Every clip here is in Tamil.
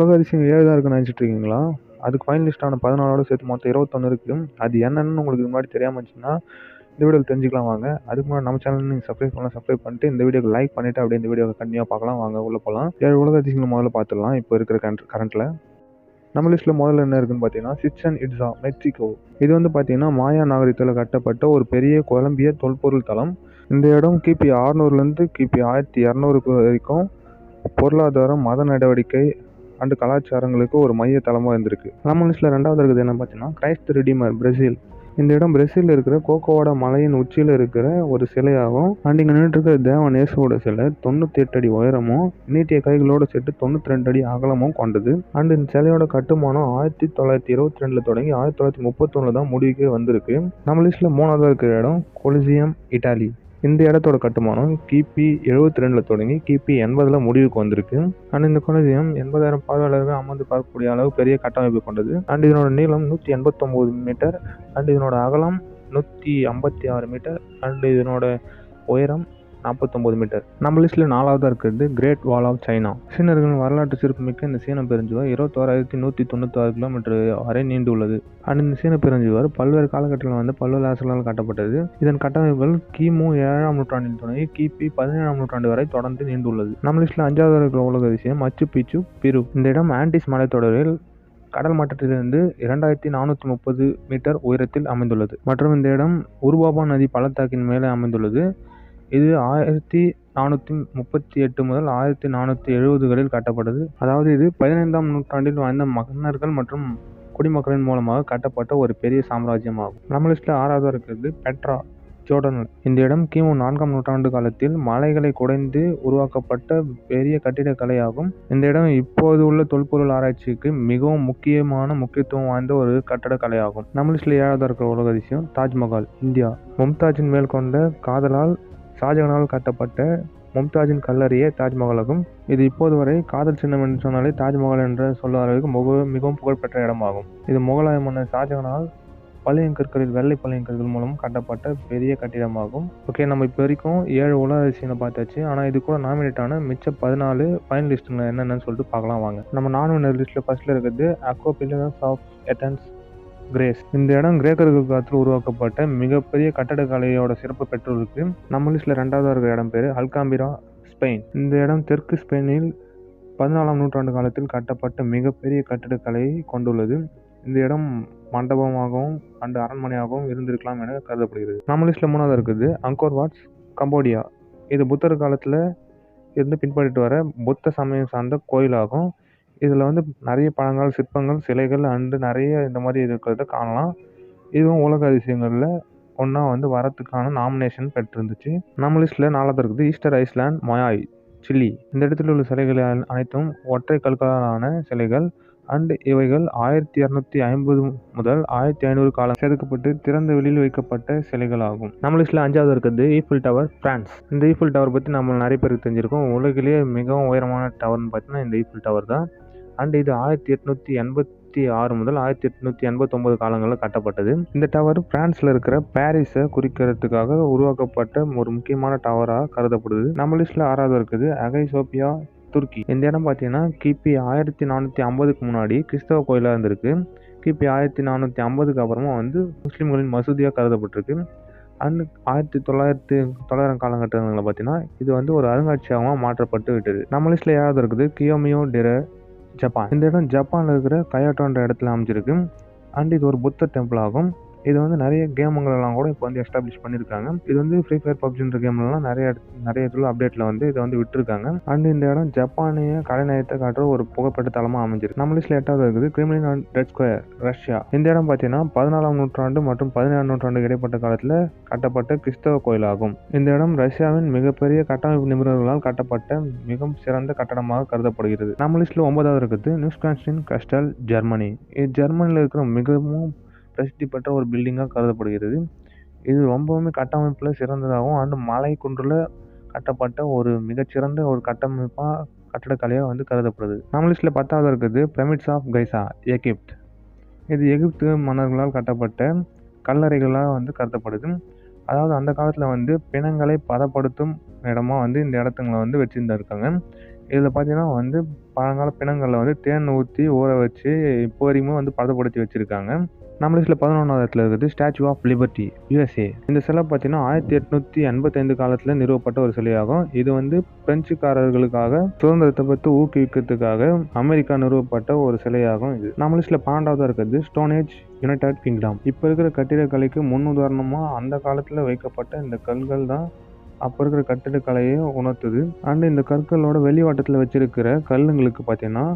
உலக அதிசயம் ஏழு தான் இருக்குன்னு நினச்சிட்டு இருக்கீங்களா? அதுக்கு ஃபைனலிஸ்டான பதினாலோட சேர்த்து மொத்தம் இருபத்தொன்று இருக்குது அது என்னென்னு உங்களுக்கு இது முன்னாடி தெரியாமல் இருந்துச்சுன்னா இந்த வீடியோவில் தெரிஞ்சுக்கலாம் வாங்க. அதுக்கு முன்னாடி நம்ம சேனல் நீங்கள் சப்ஸ்கிரைப் பண்ணலாம் சப்ஸ்கிரைப் பண்ணிட்டு இந்த வீடியோக்கு லைக் பண்ணிவிட்டு அப்படியே இந்த வீடியோவை கண்டினியூ பார்க்கலாம். வாங்க உள்ளே போகலாம் ஏழு உலக அதிசயங்கள் முதல்ல பார்த்துடலாம். இப்போ இருக்கிற கரண்ட் கரண்ட்டில் நம்ம லிஸ்ட்டில் முதல்ல என்ன இருக்குன்னு பார்த்தீங்கன்னா சிச்சன் இட்ஸா மெக்சிகோ இது வந்து பார்த்தீங்கன்னா மாயா நாகரிகத்தில் கட்டப்பட்ட ஒரு பெரிய கொலம்பிய தொல்பொருள் தளம். இந்த இடம் கிபி ஆறுநூறுலேருந்து கிபி ஆயிரத்தி இரநூறுக்கு வரைக்கும் பொருளாதாரம் மத நடவடிக்கை அண்டு கலாச்சாரங்களுக்கு ஒரு மைய தளமாக இருந்திருக்கு. நம்ம லிஸ்ட்டில் ரெண்டாவது இருக்குது என்ன பார்த்தீங்கன்னா கிரைஸ்ட் ரிடீமர் பிரேசில். இந்த இடம் பிரேசிலில் இருக்கிற கோகோவோட மலையின் உச்சியில் இருக்கிற ஒரு சிலையாகும் அண்ட் இங்கே நின்றுட்டு இருக்கிற தேவன் இயேசுவோட சிலை தொண்ணூற்றி எட்டு அடி உயரமும் நீட்டிய கைகளோட சேர்த்து தொண்ணூற்றி ரெண்டு அடி அகலமும் கொண்டது. அண்ட் இந்த சிலையோட கட்டுமானம் ஆயிரத்தி தொள்ளாயிரத்தி இருபத்தி ரெண்டில் தொடங்கி ஆயிரத்தி தொள்ளாயிரத்தி முப்பத்தொன்னில் தான் முடிவுக்கே வந்திருக்கு. நம்ம லிஸ்ட்டில் மூணாவதாக இருக்கிற இடம் கொலிசியம் இட்டாலி. இந்த இடத்தோட கட்டுமானம் கிபி எழுபத்தி ரெண்டில் தொடங்கி கிபி எண்பதில் முடிவுக்கு வந்திருக்கு. அண்ட் இந்த கொலசியம் எண்பதாயிரம் பார்வையாளர்கள் அமர்ந்து பார்க்கக்கூடிய அளவு பெரிய கட்டமைப்பு கொண்டது. அண்ட் இதனோட நீளம் நூற்றி எண்பத்தொம்போது மீட்டர். அண்ட் இதனோட அகலம் நூற்றி ஐம்பத்தி ஆறு மீட்டர். அண்ட் இதனோட உயரம் நாற்பத்தொம்போது மீட்டர். நம்ம லிஸ்ட்டில் நாலாவதாக இருக்கிறது கிரேட் வால் ஆஃப் சைனா சீனர்களின் வரலாற்று சிறப்புமிக்க இந்த சீன பெருஞ்சுவர் இருபத்தோராயிரத்தி நூற்றி தொண்ணூத்தாறு கிலோமீட்டர் வரை நீண்டு உள்ளது. அண்ட் இந்த சீன பெருஞ்சுவர் பல்வேறு காலகட்டங்களில் வந்து பல்வேறு அரசுகளால் கட்டப்பட்டது. இதன் கட்டமைப்புகள் கிமு ஏழாம் நூற்றாண்டின் துணை கிபி பதினேழாம் நூற்றாண்டு வரை தொடர்ந்து நீண்டுள்ளது நம்ம லிஸ்ட்டில் அஞ்சாவது இருக்கிற உலக அதிசயம் மச்சு பிச்சு பிரு. இந்த இடம் ஆன்டிஸ் மலைத்தொடரில் கடல் மட்டத்திலிருந்து இரண்டாயிரத்தி நானூற்றி முப்பது மீட்டர் உயரத்தில் அமைந்துள்ளது. மற்றும் இந்த இடம் உருபாபா நதி பள்ளத்தாக்கின் மேலே அமைந்துள்ளது. இது ஆயிரத்தி நானூற்றி முப்பத்தி எட்டு முதல் ஆயிரத்தி நானூற்றி எழுபதுகளில் கட்டப்பட்டது. அதாவது இது பதினைந்தாம் நூற்றாண்டில் வாழ்ந்த மன்னர்கள் மற்றும் குடிமக்களின் மூலமாக கட்டப்பட்ட ஒரு பெரிய சாம்ராஜ்யம் ஆகும் நம்ம லிஸ்ட்டில் ஆறாவதாக இருக்கிறது பெட்ரா ஜோர்டன். இந்த இடம் கிமு நான்காம் நூற்றாண்டு காலத்தில் மலைகளை குடைந்து உருவாக்கப்பட்ட பெரிய கட்டிடக்கலையாகும் இந்த இடம் இப்போது உள்ள தொல்பொருள் ஆராய்ச்சிக்கு மிகவும் முக்கியமான முக்கியத்துவம் வாய்ந்த ஒரு கட்டடக்கலையாகும் நம்ம லிஸ்ட்டில் ஏழாவதாக இருக்கிற உலக அதிசயம் தாஜ்மஹால் இந்தியா. மும்தாஜின் மேல் கொண்ட காதலால் ஷாஜகானால் கட்டப்பட்ட மும்தாஜின் கல்லறையே தாஜ்மஹாலாகும் இது இப்போது வரை காதல் சின்னம் என்று சொன்னாலே தாஜ்மஹால் என்ற சொல்ல அளவுக்கு முக மிகவும் புகழ்பெற்ற இடமாகும். இது முகலாய மன்னர் ஷாஜகானால் பழையங்கற்களில் வெள்ளை பழையங்கற்கள் மூலம் கட்டப்பட்ட பெரிய கட்டிடமாகும். ஓகே நம்ம இப்போ வரைக்கும் ஏழு உலக அதிசயங்களை பார்த்தாச்சு. ஆனால் இது கூட நாமினேட் ஆன மிச்ச பதினாலு ஃபைனலிஸ்ட்டுங்க என்னென்னு சொல்லிட்டு பார்க்கலாம் வாங்க. நம்ம நாமினேட் லிஸ்ட்டில் ஃபர்ஸ்ட்டில் இருக்கிறது அக்ரோபிலஸ் ஆஃப் எட்டன்ஸ் கிரேஸ் இந்த இடம் கிரேக்கர்கள் காலத்தில் உருவாக்கப்பட்ட மிகப்பெரிய கட்டடக்கலையோட சிறப்பு பெற்றிருக்கு. நம்ம லிஸ்ட்டில் ரெண்டாவதாக இருக்கிற இடம் பேர் அல்காம்பிரா ஸ்பெயின். இந்த இடம் தெற்கு ஸ்பெயினில் பதினாலாம் நூற்றாண்டு காலத்தில் கட்டப்பட்ட மிகப்பெரிய கட்டடக்கலையை கொண்டுள்ளது. இந்த இடம் மண்டபமாகவும் அண்டு அரண்மனையாகவும் இருந்திருக்கலாம் என கருதப்படுகிறது. நம்ம லிஸ்ட்டில் மூணாவது இருக்குது அங்கோர் வாட்ஸ் கம்போடியா. இது புத்தர் காலத்தில் இருந்து பின்பற்றிட்டு வர புத்த சமயம் சார்ந்த கோயிலாகும். இதில் வந்து நிறைய பழங்கள் சிற்பங்கள் சிலைகள் அண்டு நிறைய இந்த மாதிரி இருக்கிறத காணலாம். இதுவும் உலக அதிசயங்களில் ஒன்றா வந்து வரத்துக்கான நாமினேஷன் பெற்றிருந்துச்சு. நம்ம லிஸ்ட்டில் நாலாவது இருக்குது ஈஸ்டர் ஐஸ்லேண்ட் மொயாய் சில்லி இந்த இடத்துல உள்ள சிலைகள் அனைத்தும் ஒற்றை கற்களாலான சிலைகள். அண்டு இவைகள் ஆயிரத்தி இரநூத்தி ஐம்பது முதல் ஆயிரத்தி ஐநூறு காலம் செதுக்கப்பட்டு திறந்த வெளியில் வைக்கப்பட்ட சிலைகள் ஆகும் நம்ம லிஸ்ட்டில் அஞ்சாவது இருக்கிறது ஈஃபில் டவர் பிரான்ஸ் இந்த ஈஃபில் டவர் பற்றி நம்ம நிறைய பேருக்கு தெரிஞ்சிருக்கோம். உலகிலேயே மிகவும் உயரமான டவர்னு பார்த்தீங்கன்னா இந்த ஈஃபில் டவர் தான். அண்ட் இது ஆயிரத்தி எட்நூற்றி எண்பத்தி ஆறு முதல் ஆயிரத்தி எட்நூற்றி எண்பத்தொம்போது காலங்களில் கட்டப்பட்டது. இந்த டவர் பிரான்ஸில் இருக்கிற பாரிஸை குறிக்கிறதுக்காக உருவாக்கப்பட்ட ஒரு முக்கியமான டவராக கருதப்படுது. நம்ம லிஸ்ட்டில் ஆறாவது இருக்குது அகை சோபியா துருக்கி. இந்த இடம் பார்த்தீங்கன்னா கிபி ஆயிரத்தி நானூற்றி ஐம்பதுக்கு முன்னாடி கிறிஸ்தவ கோயிலாக இருந்திருக்கு. கிபி ஆயிரத்தி நானூற்றி ஐம்பதுக்கு அப்புறமா வந்து முஸ்லீம்களின் மசூதியாக கருதப்பட்டிருக்கு. அண்ட் ஆயிரத்தி தொள்ளாயிரத்தி தொள்ளாயிரம் காலகட்டங்களில் பார்த்தீங்கன்னா இது வந்து ஒரு அருங்காட்சியகமாக மாற்றப்பட்டு விட்டது. நம்ம லிஸ்ட்டில் ஏழாவது இருக்குது கியோமியோ டிர ஜப்பான். இந்த இடம் ஜப்பானில் இருக்கிற கயாட்டோன்ற இடத்துல அமைஞ்சிருக்கு. அண்ட் இது ஒரு புத்த டெம்பிள் ஆகும். இது வந்து நிறைய கேமுங்களெல்லாம் கூட இப்போ வந்து எஸ்டாப்ளிஷ் பண்ணியிருக்காங்க இது வந்து ஃப்ரீ ஃபயர் பப்ஜின்ற கேம்லலாம் நிறைய நிறைய இதில் அப்டேட்டில் வந்து இதை வந்து விட்டுருக்காங்க. அண்ட் இந்த இடம் ஜப்பானிய கலைநயத்தை காட்டுற ஒரு புகைப்பட்ட தளமாக அமைஞ்சிருக்கு. நம்ம லிஸ்ட்டில் எட்டாவது இருக்குது. Kremlin and red square Russia இந்த இடம் பார்த்தீங்கன்னா பதினாலாம் நூற்றாண்டு மற்றும் பதினேழாம் நூற்றாண்டு இடைப்பட்ட காலத்தில் கட்டப்பட்ட கிறிஸ்தவ கோயிலாகும். இந்த இடம் ரஷ்யாவின் மிகப்பெரிய கட்டமைப்பு நிபுணர்களால் கட்டப்பட்ட மிகவும் சிறந்த கட்டடமாக கருதப்படுகிறது. நம்ம லிஸ்ட்டில் ஒன்பதாவது இருக்குது. நியூஸ்கான்ஸ்டின் கஸ்டல் ஜெர்மனி இது ஜெர்மனியில் இருக்கிற மிகவும் பிரசித்தி பெற்ற ஒரு பில்டிங்காக கருதப்படுகிறது. இது ரொம்பவுமே கட்டமைப்பில் சிறந்ததாகவும் அண்டு மலை குன்றில் கட்டப்பட்ட ஒரு மிகச்சிறந்த ஒரு கட்டமைப்பாக கட்டடக்கலையாக வந்து கருதப்படுது. நம்ம லிஸ்ட்டில் பத்தாவது இருக்குது பிரமிட்ஸ் ஆஃப் கைசா எகிப்த் இது எகிப்து மன்னர்களால் கட்டப்பட்ட கல்லறைகளாக வந்து கருதப்படுது. அதாவது அந்த காலத்தில் வந்து பிணங்களை பதப்படுத்தும் இடமா வந்து இந்த இடத்துங்களை வந்து வச்சுருந்துருக்காங்க. இதில் பார்த்தீங்கன்னா வந்து பழங்கால பிணங்களில் வந்து தேன் ஊற்றி ஊற வச்சு இப்போ வரைக்குமே வந்து பதப்படுத்தி வச்சுருக்காங்க. நம்ம லிஸ்ட்ல 11வது இடத்துல இருக்குது ஸ்டாச்சு ஆஃப் லிபர்ட்டி யூஎஸ்ஏ இந்த சிலை பார்த்தீங்கன்னா 1885 காலத்துல நிறுவப்பட்ட ஒரு சிலையாகும். இது வந்து பிரெஞ்சுக்காரர்களுக்காக சுதந்திரத்தை பற்றி ஊக்குவிக்கிறதுக்காக அமெரிக்கா நிறுவப்பட்ட ஒரு சிலையாகும் இது. நம்ம லிஸ்ட்ல 12வதா இருக்கிறது ஸ்டோனேஜ் யுனைடெட் கிங்டம். இப்போ இருக்கிற கட்டிடக்கலைக்கு முன்னுதாரணமா அந்த காலத்தில் வைக்கப்பட்ட இந்த கல்கள் தான் அப்போ இருக்கிற கட்டிடக்கலையை உணர்த்துது. அண்ட் இந்த கற்களோட வெளிவாட்டத்தில் வச்சிருக்கிற கல்லுங்களுக்கு பார்த்தீங்கன்னா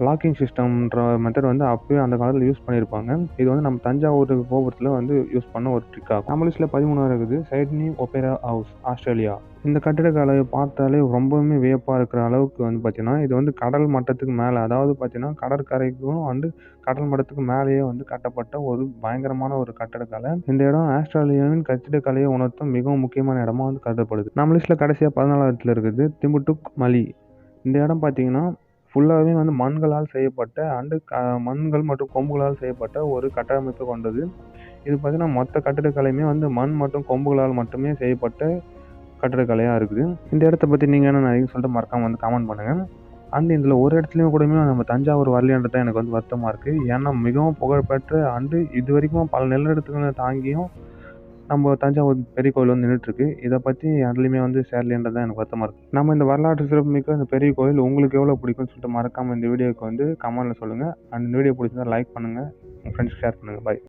லாக்கிங் சிஸ்டம்ன்ற மெத்தட் வந்து அப்போயே அந்த காலத்தில் யூஸ் பண்ணியிருப்பாங்க. இது வந்து நம்ம தஞ்சாவூர் கோபுரத்தில் வந்து யூஸ் பண்ண ஒரு ட்ரிக் ஆகும். நம்ம லிஸ்ட்ல 13வதா இருக்குது சைட்னி ஒபேரா ஹவுஸ் ஆஸ்திரேலியா. இந்த கட்டிடக்கலையை பார்த்தாலே ரொம்பவுமே வியப்பாக இருக்கிற அளவுக்கு வந்து பார்த்தீங்கன்னா, இது வந்து கடல் மட்டத்துக்கு மேலே அதாவது பார்த்தீங்கன்னா, கடற்கரைக்கும் வந்து கடல் மட்டத்துக்கு மேலேயே வந்து கட்டப்பட்ட ஒரு பயங்கரமான ஒரு கட்டடக்கலை. இந்த இடம் ஆஸ்திரேலியாவின் கட்டிடக்கலையை உணர்த்தும் மிகவும் முக்கியமான இடமா வந்து கருதப்படுது. நம்ம லிஸ்ட்டில் கடைசியாக பதினாலாயிரத்தில் இருக்குது திம்புட்டுக் மலி. இந்த இடம் பார்த்தீங்கன்னா, ஃபுல்லாகவே வந்து மண்களால் செய்யப்பட்ட அண்டு க மண்கள் மற்றும் கொம்புகளால் செய்யப்பட்ட ஒரு கட்டமைப்பு கொண்டது. இது பார்த்தீங்கன்னா, மொத்த கட்டிடக்கலையுமே வந்து மண் மற்றும் கொம்புகளால் மட்டுமே செய்யப்பட்ட கட்டிடக்கலையாக இருக்குது. இந்த இடத்த பற்றி நீங்கள் என்ன நினைக்கிறீங்கன்னு சொல்லிட்டு மறக்காமல் வந்து கமெண்ட் பண்ணுங்க. அண்ட் இதில் ஒரு இடத்துலையும் கூடயுமே நம்ம தஞ்சாவூர் வரலைன்றது தான் எனக்கு வந்து வருத்தமாக இருக்குது ஏன்னா மிகவும் புகழ்பெற்ற அண்டு இது வரைக்கும் பல நிலநடுக்கங்கள தாங்கியும் நம்ம தஞ்சாவூர் பெரிய கோயில் வந்து நின்னுட்டு இருக்கு. பற்றி பத்தி வந்து சேரலைன்றது தான் எனக்கு வருத்தமாக இருக்குது நம்ம இந்த வரலாற்று சிறப்புமிக்க இந்த பெரிய கோயில் உங்களுக்கு எவ்வளோ பிடிக்கும்னு சொல்லிட்டு மறக்காமல் இந்த வீடியோக்கு வந்து கமெண்ட்டில் சொல்லுங்கள் அண்ட் இந்த வீடியோ பிடிச்சிருந்தா லைக் பண்ணுங்கள் உங்கள் ஃப்ரெண்ட்ஸ்க்கு ஷேர் பண்ணுங்கள் பாய்.